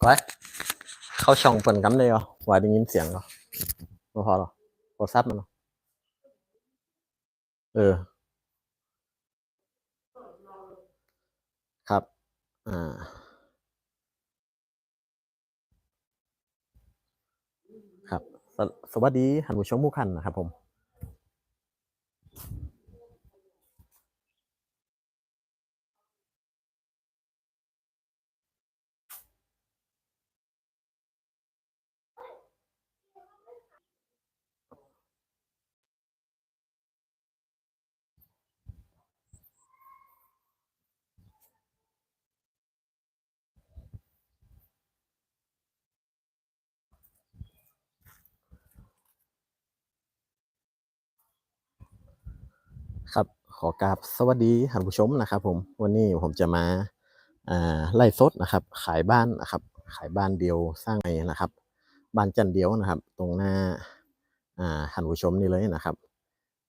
ไว้เข้าช่องฝนกันเลยเหรอไหวได้ยินเสียงเหรอพอหรอโทรศัพท์มันเออ ครับ อ่า ครับสวสวัสดีท่านผู้ชมทุกท่านนะครับผม ครับขอกราบสวัสดีท่านผู้ชมนะครับ ผมวันนี้ผมจะมาไล่สดนะครับ ขายบ้านนะครับ ขายบ้านเดียวสร้างใหม่นะครับ บ้านจันเดียวนะครับ ตรงหน้าท่านผู้ชมนี่เลยนะครับ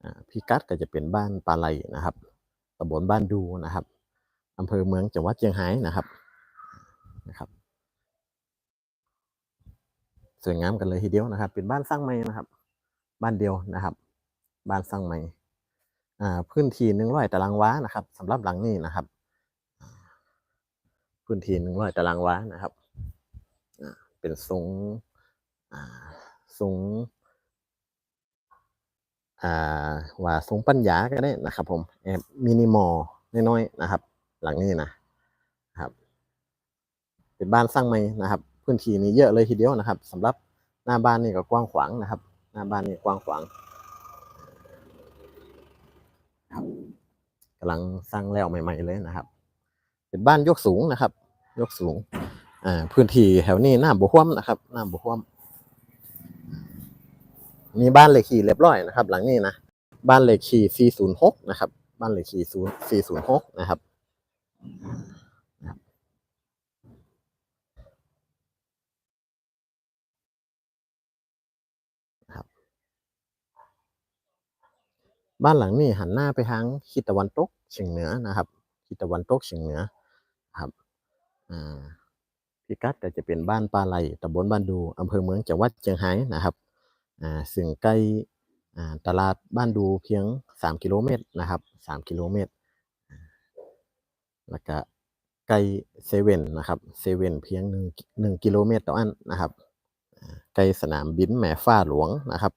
อ่าพิกัดก็จะเป็นบ้านปลาไหลนะครับตำบลบ้านดูนะครับอำเภอเมืองจังหวัดเชียงรายนะครับนะครับสวยงามกันเลยทีเดียวนะครับ เป็นบ้านสร้างใหม่นะครับ บ้านเดียวนะครับ บ้านสร้างใหม่ พื้นที่หนึ่งร้อยตารางวานะครับสำหรับหลังนี้นะครับ พื้นที่หนึ่งร้อยตารางวานะครับเป็นทรงอ่าทรงว่าทรงปัญญาก็ได้นะครับ ผมแอบมินิมอลน้อยๆนะครับ หลังนี้นะครับ เป็นบ้านสร้างใหม่นะครับ พื้นที่นี้เยอะเลยทีเดียวนะครับสำหรับหน้าบ้านนี่ก็กว้างขวางนะครับ หน้าบ้านนี่กว้างขวาง กำลังสร้างแล้วใหม่ ๆเลยนะครับ เป็นบ้านยกสูงนะครับ ยกสูงอ่าพื้นที่แถวนี้น้ำบ่ท่วมนะครับน้ำบ่ท่วม มีบ้านเลขที่เรียบร้อยนะครับ หลังนี้นะบ้านเลขที่406นะครับ บ้านเลขที่0 406นะครับ บ้านหลังนี้หันหน้าไปทางทิศตะวันตกเฉียงเหนือนะครับทิศตะวันตกเฉียงเหนือครับพิกัดก็จะเป็นบ้านปลาไหลตำบลบ้านดูอำเภอเมืองจังหวัดเชียงรายนะครับอ่าซึ่งใกล้อ่าตลาดบ้านดูเพียง 3 กิโลเมตรนะครับ 3 กิโลเมตร แล้วก็ใกล้เซเว่นนะครับเซเว่นเพียง1 1กิโลเมตรต่ออันนะครับใกล้สนามบินแม่ฟ้าหลวงนะครับ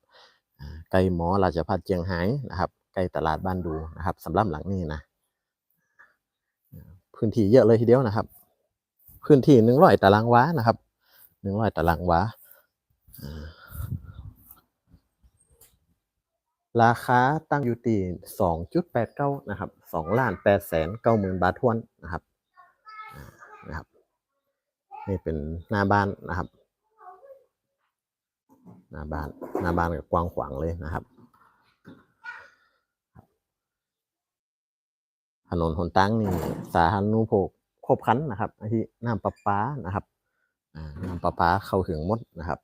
อ่าใกล้หมอราชภัฏเชียงรายนะครับใกล้ตลาดบ้านดูนะครับสำหรับหลังนี้นะพื้นที่เยอะเลยทีเดียวนะครับ พื้นที่หนึ่งร้อยตารางวานะครับหนึ่งร้อยตารางวาราคาตั้งอยู่ที่สองจุดแปดเก้านะครับสองล้านแปดแสนเก้าหมื่นบาททวนนะครับนะครับ นี่เป็นหน้าบ้านนะครับ หน้าบ้านหน้าบ้านก็กว้างขวางเลยนะครับ ถนนหนตั้งนี่สาธารณูปโภคครบคันนะครับอาทิน้ำประปานะครับน้ำประปาเข้าถึงหมดนะครับ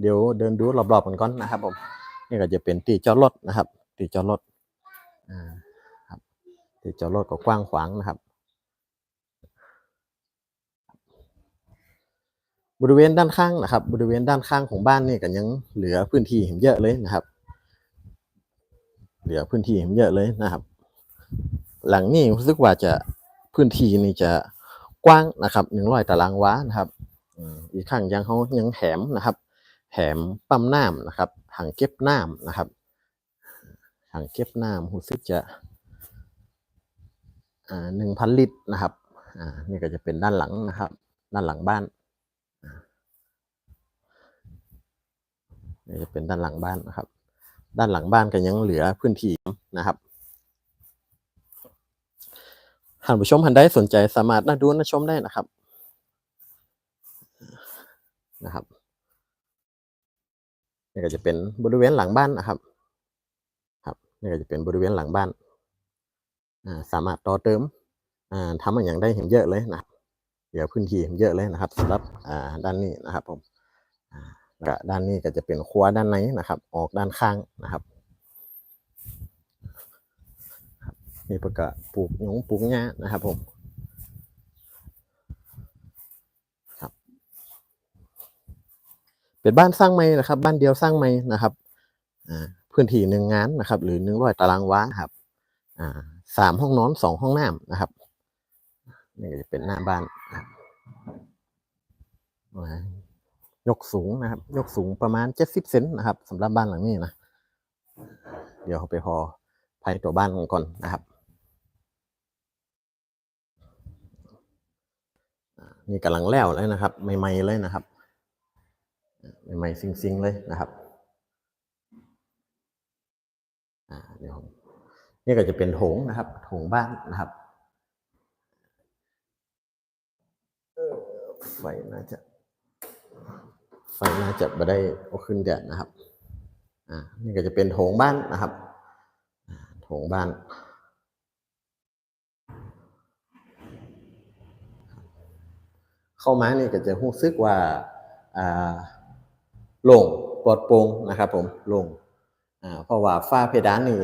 เดี๋ยวเดินดูรอบๆกันก่อนนะครับผมนี่ก็จะเป็นตีจอดรถนะครับตีจอดรถอ่าครับตีจอดรถก็กว้างขวางนะครับ บริเวณด้านข้างนะครับ บริเวณด้านข้างของบ้านนี่ก็ยังเหลือพื้นที่เห็นเยอะเลยนะครับ เหลือพื้นที่เห็นเยอะเลยนะครับ หลังนี้รู้สึกว่าจะพื้นที่นี่จะกว้างนะครับหนึ่งร้อยตารางวานะครับอีกข้างยังเขายังแถมนะครับแถมปั๊มน้ำนะครับถังเก็บน้ำนะครับถังเก็บน้ำรู้สึกจะหนึ่งพันลิตรนะครับอ่านี่ก็จะเป็นด้านหลังนะครับ ด้านหลังบ้าน นี่จะเป็นด้านหลังบ้านนะครับ ด้านหลังบ้านก็ยังเหลือพื้นที่นะครับท่านผู้ชมท่านใดสนใจสามารถน่าดูน่าชมได้นะครับนะครับนี่ก็จะเป็นบริเวณหลังบ้านนะครับ ครับนี่ก็จะเป็นบริเวณหลังบ้านอ่าสามารถต่อเติมอ่าทำอย่างได้เห็นเยอะเลยนะเหลือพื้นที่เห็นเยอะเลยนะครับสำหรับอ่าด้านนี้นะครับผมอ่า กะด้านนี้ก็จะเป็นขั้วด้านในนะครับ ออกด้านข้างนะครับมีประกาศปลูกหยงปลูกหญ้านะครับผมครับ เป็นบ้านสร้างใหม่นะครับ บ้านเดียวสร้างใหม่นะครับอ่าพื้นที่หนึ่งงานนะครับ หรือหนึ่งร้อยตารางวาครับอ่าสามห้องนอนสองห้องน้ำนะครับนี่จะเป็นหน้าบ้าน ยกสูงนะครับ ยกสูงประมาณเจ็ดสิบเซนนะครับสำหรับบ้านหลังนี้นะ เดี๋ยวไปพอภายตัวบ้านก่อนนะครับ นี่กำลังแล้วเลยนะครับ ใหม่ๆเลยนะครับ ใหม่ๆซิงๆเลยนะครับเดี๋ยวนี่ก็จะเป็นโถงนะครับโถงบ้านนะครับไฟน่าจะ ไฟน่าจะไม่ได้เอาขึ้นแดดนะครับ อ่า นี่ก็จะเป็นโถงบ้านนะครับ โถงบ้าน เข้ามานี่ก็จะรู้สึกว่า อ่าโล่งปลอดโปร่งนะครับผมโล่งอ่า เพราะว่าฝ้าเพดานนี่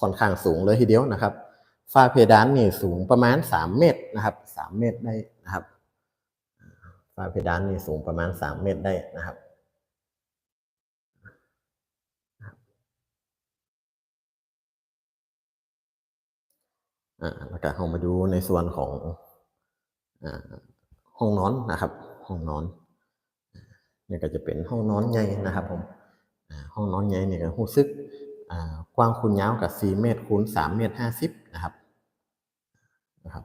ค่อนข้างสูงเลยทีเดียวนะครับ ฝ้าเพดานนี่สูงประมาณ 3 เมตรนะครับ 3 เมตรได้นะครับ ฝ้าเพดานนี่สูงประมาณ 3 เมตรได้นะครับอ่าแล้วก็เรามาดูในส่วนของอห้องนอนนะครับ ห้องนอนอ่านี่ก็จะเป็นห้องนอนใหญ่นะครับผมห้องนอนใหญ่นี่ก็รู้สึกกว้างคูณยาวกับ4เมตรคูณ3เมตร50นะครับนะครับ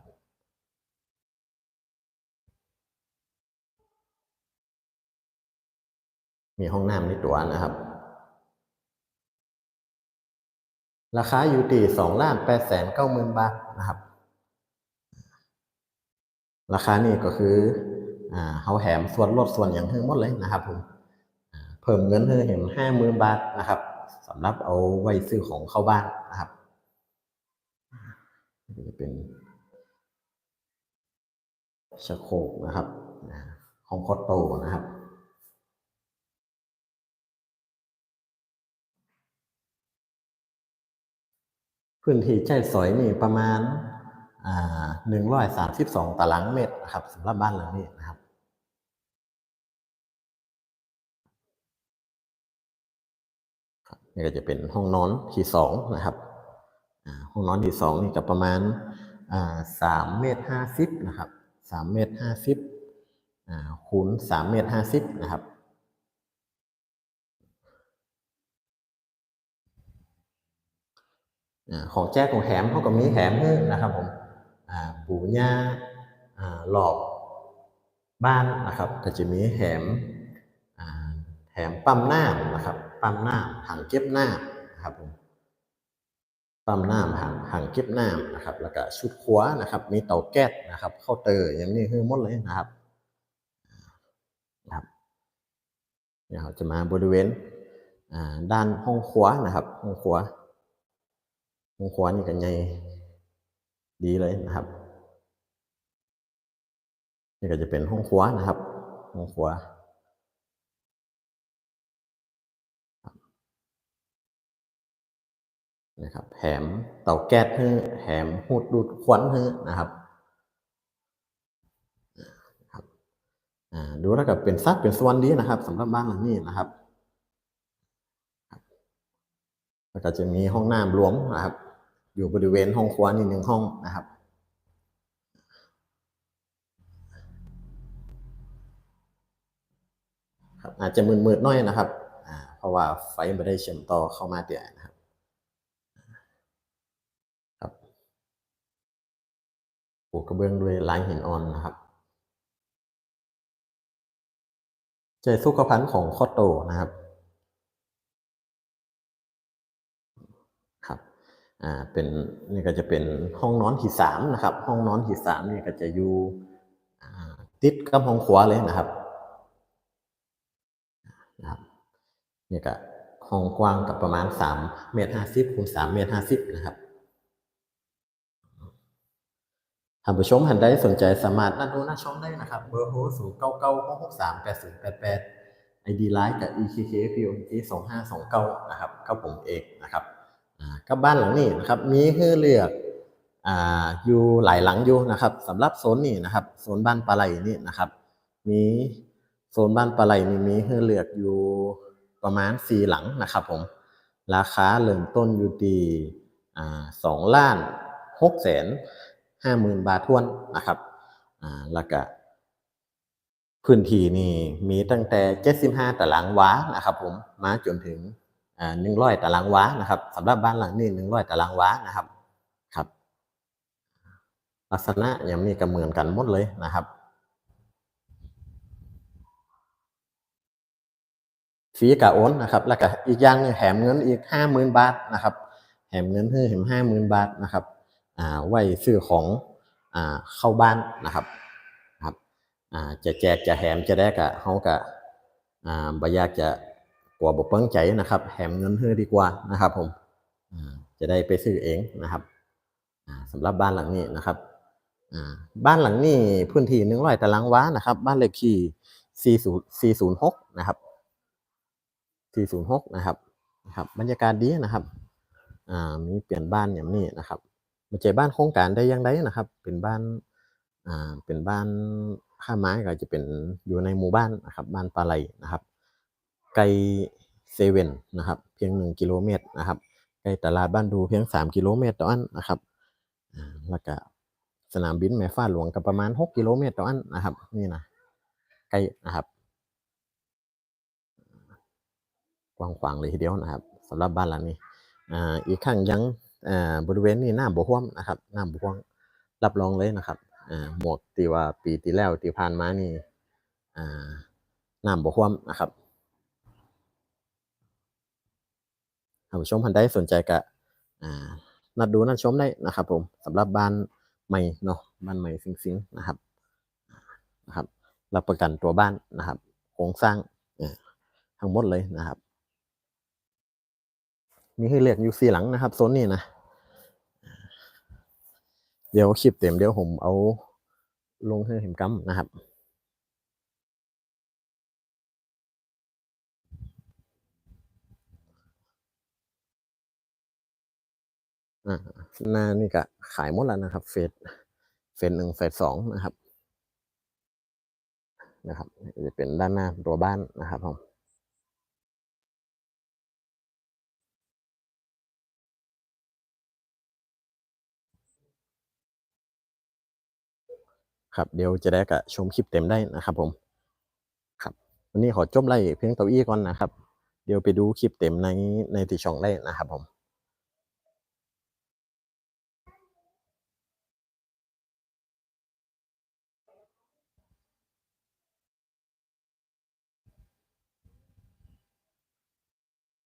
มีห้องน้ำในตัวนะครับ ราคาอยู่ที่สองล้านแปดแสนเก้าหมื่นบาทนะครับ ราคานี่ก็คืออ่าเขาแถมส่วนลดส่วนอย่างทั้งหมดเลยนะครับผมเพิ่มเงินให้เห็นห้าหมื่นบาทนะครับสำหรับเอาไว้ซื้อของเข้าบ้านนะครับนี่จะเป็นชักโคกนะครับอ่าห้องคอตโตนะครับ พื้นที่ใช้สอยนี่ประมาณหนึ่งร้อยสามสิบสองตารางเมตรนะครับสำหรับบ้านหลังนี้นะครับ นี่ก็จะเป็นห้องนอนที่สองนะครับห้องนอนที่สองนี่ก็ประมาณสามเมตรห้าสิบนะครับสามเมตรห้าสิบคูณสามเมตรห้าสิบนะครับ อ่า ของแจ้ของแถมเขาก็มีแถมให้นะครับผมปู่ย่าหลอกบ้านนะครับก็จะมีแถมแถมปั๊มน้ำนะครับ ปั๊มน้ำถังเก็บน้ำนะครับผมปั๊มน้ำถังถังเก็บน้ำนะครับ แล้วก็ชุดครัวนะครับ มีเตาแก๊สนะครับเคาเตอร์อย่างนี้คือหมดเลยนะครับนะครับเดี๋ยวเราจะมาบริเวณด้านห้องครัวนะครับ ห้องครัว ห้องครัวนี่ก็ใหญ่ดีเลยนะครับ นี่ก็จะเป็นห้องครัวนะครับ ห้องครัวนะครับแถมเตาแก๊สให้แถมหูดดูดควันให้นะครับครับอ่าดูแล้วก็เป็นซัดเป็นส่วนดีนะครับสำหรับบ้านหลังนี้นะครับ แล้วก็จะมีห้องน้ำรวมนะครับ อยู่บริเวณห้องครัวนี่หนึ่งห้องนะครับ ครับอาจจะมืดๆน้อยนะครับอ่าเพราะว่าไฟไม่ได้เชื่อมต่อเข้ามาเดียนะครับครับปูกระเบื้องด้วยลายหินอ่อนนะครับเจอสุขภัณฑ์ของคอโตนะครับ อ่าเป็นนี่ก็จะเป็นห้องนอนที่สามนะครับ ห้องนอนที่สามนี่ก็จะอยู่ติดกับห้องครัวเลยนะครับนะครับนี่ก็ห้องกว้างกับประมาณสามเมตรห้าสิบคูณสามเมตรห้าสิบนะครับท่านผู้ชมท่านใดสนใจสามารถนั่นดูน่าชมได้นะครับ เบอร์โทรศูนย์เก้าเก้าหกหกสามแปดศูนย์แปดแปดไอดีไลน์กับ EKKPOG สองห้าสองเก้านะครับกับผมเอกนะครับ กับบ้านหลังนี้นะครับ มีให้เลือกอ่าอยู่หลายหลังอยู่นะครับสำหรับโซนนี้นะครับโซนบ้านปลาไหลนี่นะครับ มีโซนบ้านปลาไหลนี่มีให้เลือกอยู่ประมาณสี่หลังนะครับผมราคาเริ่มต้นอยู่ที่อ่าสองล้านหกแสนห้าหมื่นบาททวนนะครับอ่าแล้วก็พื้นที่นี่มีตั้งแต่เจ็ดสิบห้าตารางวานะครับผมมาจนถึง หนึ่งร้อยตารางวานะครับสำหรับบ้านหลังนี้หนึ่งร้อยตารางวานะครับครับ ลักษณะอย่างนี้ก็เหมือนกันหมดเลยนะครับฟรีกับโอนนะครับ แล้วก็อีกอย่างนึงแถมเงินอีกห้าหมื่นบาทนะครับแถมเงินให้ถึงห้าหมื่นบาทนะครับอ่าไว้ซื้อของอ่าเข้าบ้านนะครับครับอ่าจะแจกจะแถมจะได้กะเขากะอ่าบอยากจะ กลัวบกเปิ้งใจนะครับ แถมเงินให้ดีกว่านะครับ ผมอ่าจะได้ไปซื้อเองนะครับอ่าสำหรับบ้านหลังนี้นะครับอ่าบ้านหลังนี้พื้นที่หนึ่งร้อยตารางวานะครับ บ้านเลขที่สี่ศูนย์สี่ศูนย์หกนะครับ 406 นะครับนะครับ บรรยากาศดีนะครับอ่ามีเปลี่ยนบ้านอย่างนี้นะครับมาเจอบ้านโครงการได้ยังไงนะครับ เป็นบ้านอ่าเป็นบ้านค่าไม้ก็จะเป็นอยู่ในหมู่บ้านนะครับ บ้านปลาไหลนะครับ ไกลเซเว่นนะครับ เพียง 1 กิโลเมตรนะครับไกลตลาดบ้านดูเพียง 3 กิโลเมตรต่ออันนะครับแล้วก็สนามบินแม่ฟ้าหลวงก็ประมาณ 6 กิโลเมตรต่ออันนะครับ นี่นะใกล้นะครับกว้างขวางเลยทีเดียวนะครับสำหรับบ้านหลังนี้อ่าอีกครั้งยังอ่าบริเวณนี้น้ำบ่ท่วมนะครับน้ำบ่ท่วมรับรองเลยนะครับอ่าหมดที่ว่าปีที่แล้วที่ผ่านมานี่อ่าน้ำบ่ท่วมนะครับ ท่านผู้ชมท่านใดสนใจก็นัดดูนัดชมได้นะครับ ผมสำหรับบ้านใหม่เนาะบ้านใหม่สิงๆนะครับนะครับรับประกันตัวบ้านนะครับ โครงสร้างทั้งหมดเลยนะครับ มีให้เลือกอยู่สี่หลังนะครับโซนนี้นะเดี๋ยวคลิปเต็มเดี๋ยวผมเอาลงให้เห็นกัมนะครับ อ่าหน้านี่ก็ขายหมดแล้วนะครับเฟสเฟสหนึ่งเฟสสองนะครับนะครับจะเป็นด้านหน้าตัวบ้านนะครับผมครับเดี๋ยวจะได้กะชมคลิปเต็มได้นะครับผมครับวันนี้ขอจบไล่เพียงเต้าอี้ก่อนนะครับ เดี๋ยวไปดูคลิปเต็มในในที่ช่องได้นะครับผม